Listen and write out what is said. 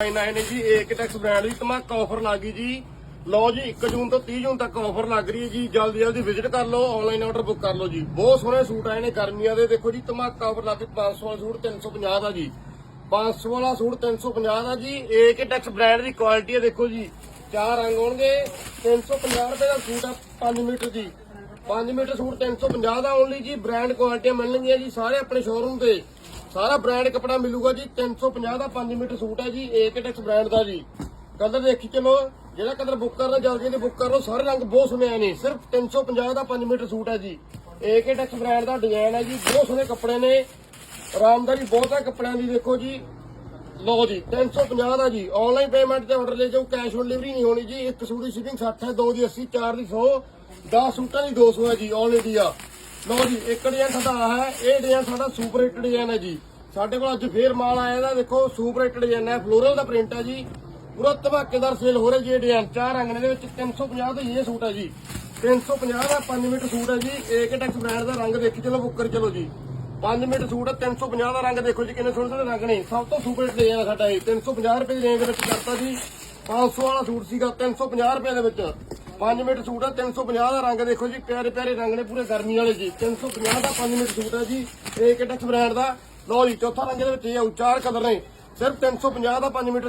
9 ਜੀ ਏਕ Tex brand ਦੀ ਧਮਾਕਾ ਆਫਰ ਲੱਗ ਜੀ। ਲਓ ਜੀ 1 ਜੂਨ ਤੋਂ 30 ਜੂਨ ਤੱਕ ਆਫਰ ਲੱਗ ਰਹੀ ਹੈ ਜੀ। ਜਲਦੀ ਜਲਦੀ ਵਿਜ਼ਿਟ ਕਰ ਲਓ ਆਨਲਾਈਨ ਆਰਡਰ ਬੁੱਕ ਕਰ ਲਓ ਜੀ। ਬਹੁਤ ਸੋਹਣੇ ਸੂਟ ਆਏ ਨੇ ਗਰਮੀਆਂ ਦੇ। ਦੇਖੋ ਜੀ, ਧਮਾਕਾ ਆਫਰ ਲੱਗ 500 ਵਾਲਾ ਸੂਟ 350 ਦਾ ਜੀ। 500 ਵਾਲਾ ਸੂਟ 350 ਦਾ ਜੀ। ਏਕ ਟੈਕਸ ਬ੍ਰਾਂਡ ਦੀ ਕੁਆਲਿਟੀ ਹੈ, ਦੇਖੋ ਜੀ। ਚਾਰ ਰੰਗ ਹੋਣਗੇ। 350 ਰੁਪਏ ਦਾ ਸੂਟ ਆ 5 ਮੀਟਰ ਜੀ। 5 ਮੀਟਰ ਸੂਟ 350 ਦਾ ਓਨਲੀ ਜੀ। ਬ੍ਰਾਂਡ ਕੁਆਲਿਟੀਆਂ ਮਿਲਣਗੀਆਂ ਜੀ ਸਾਰੇ ਆਪਣੇ ਸ਼ੋਰੂਮ ਤੇ। ਸਾਰਾ ਬ੍ਰਾਂਡ ਕੱਪੜਾ ਮਿਲੂਗਾ ਜੀ 350 ਦਾ 5 ਮੀਟਰ ਸੂਟ ਹੈ ਜੀ ਏਕਟੈਕਸ ਬ੍ਰਾਂਡ ਦਾ ਜੀ। ਕਲਰ ਦੇਖੀ ਚਲੋ, ਜਿਹੜਾ ਕਲਰ ਬੁੱਕ ਕਰਨਾ, ਜਲਦੀ ਜਲਦੀ ਬੁੱਕ ਕਰ ਲਓ, ਸਾਰੇ ਰੰਗ ਬਹੁਤ ਸੋਹਣੇ ਆਏ ਨੇ, ਸਿਰਫ 350 ਦਾ 5 ਮੀਟਰ ਸੂਟ ਹੈ ਜੀ। ਏਕਟੈਕਸ ਬ੍ਰਾਂਡ ਦਾ ਡਿਜ਼ਾਈਨ ਹੈ ਜੀ, ਬਹੁਤ ਸੋਹਣੇ ਕੱਪੜੇ ਨੇ, ਆਰਾਮਦਾਰੀ ਬਹੁਤ ਹੈ ਕੱਪੜਿਆਂ ਦੀ, ਦੇਖੋ ਜੀ। ਲਓ ਜੀ 350 ਦਾ ਜੀ ਆਨਲਾਈਨ ਪੇਮੈਂਟ ਤੇ ਆਰਡਰ ਲੈ ਜਾਓ ਕੈਸ਼ ਔਨ ਡਿਲੀਵਰੀ ਨਹੀਂ ਹੋਣੀ ਜੀ, ਇੱਕ ਸੂਟ ਦੀ ਸ਼ਿਪਿੰਗ 60 ਹੈ, ਦੋ ਦੀ 80 ਚਾਰ ਦੀ 100 10 ਸੂਟਾਂ ਦੀ 200 ਹੈ ਜੀ ਆਲ ਇੰਡੀਆ ਲਓ ਜੀ, ਇੱਕ ਡਿਜ਼ਾਈਨ ਸਾਡਾ ਹੈ, ਇਹ ਡਿਜ਼ਾਈਨ ਸਾਡਾ ਸੁਪਰ ਹਿੱਟ ਡਿਜ਼ਾਈਨ ਹੈ ਜੀ। ਸਾਡੇ ਕੋਲ ਅੱਜ ਫੇਰ ਮਾਲ ਆਇਆ ਦਾ ਦੇਖੋ ਸੁਪਰ ਹਿੱਟ ਡਿਜ਼ਾਈਨ ਹੈ ਫਲੋਰਲ ਦਾ ਪ੍ਰਿੰਟ ਹੈ ਜੀ। ਪੂਰਾ ਧਮਾਕੇਦਾਰ ਸੇਲ ਹੋ ਰਿਹਾ ਜੀ ਇਹ ਡਿਜ਼ਾਈਨ, ਚਾਰ ਰੰਗ ਨੇ ਦੇ ਵਿੱਚ 350 ਦਾ ਹੀ ਇਹ ਸੂਟ ਹੈ ਜੀ। 350 ਦਾ 5 ਮੀਟਰ ਸੂਟ ਹੈ ਜੀ ਏਕਟੈਕਸ ਬ੍ਰਾਂਡ ਦਾ ਰੰਗ ਦੇਖੀ, ਚਲੋ ਬੁੱਕਰ ਚਲੋ ਜੀ। 5 ਮੀਟਰ ਸੂਟ ਹੈ 350 ਦਾ ਰੰਗ ਦੇਖੋ ਜੀ, ਕਿੰਨੇ ਸੋਹਣੇ ਸੋਹਣੇ ਰੰਗ ਨੇ। ਸਭ ਤੋਂ ਸੁਪਰ ਹਿੱਟ ਡਿਜ਼ਾਈਨ ਹੈ ਸਾਡਾ ਇਹ 350 ਰੁਪਏ ਦੀ ਰੇਂਜ ਦੇ ਵਿੱਚ ਕਰਤਾ ਜੀ। 500 ਵਾਲਾ ਸੂਟ ਸੀਗਾ 350 ਰੁਪਏ ਦੇ ਵਿੱਚ। 5 ਮੀਟਰ ਸੂਟ ਹੈ 350 ਦਾ ਰੰਗ ਦੇਖੋ ਜੀ, ਪਿਆਰੇ ਪਿਆਰੇ ਰੰਗ ਨੇ ਪੂਰੇ ਗਰਮੀ ਵਾਲੇ ਜੀ। 350 ਦਾ 5 ਮੀਟਰ ਸੂਟ ਹੈ ਜੀ, ਇਹ ਏਕਟੈਕਸ ਬ੍ਰਾਂਡ ਦਾ। ਲਓ ਜੀ, ਚੌਥਾ ਰੰਗ ਦੇ ਵਿੱਚ ਇਹ ਆਊ ਚਾਰ ਕਲਰ ਨੇ। ਸਿਰਫ 350 ਦਾ 5 ਮੀਟਰ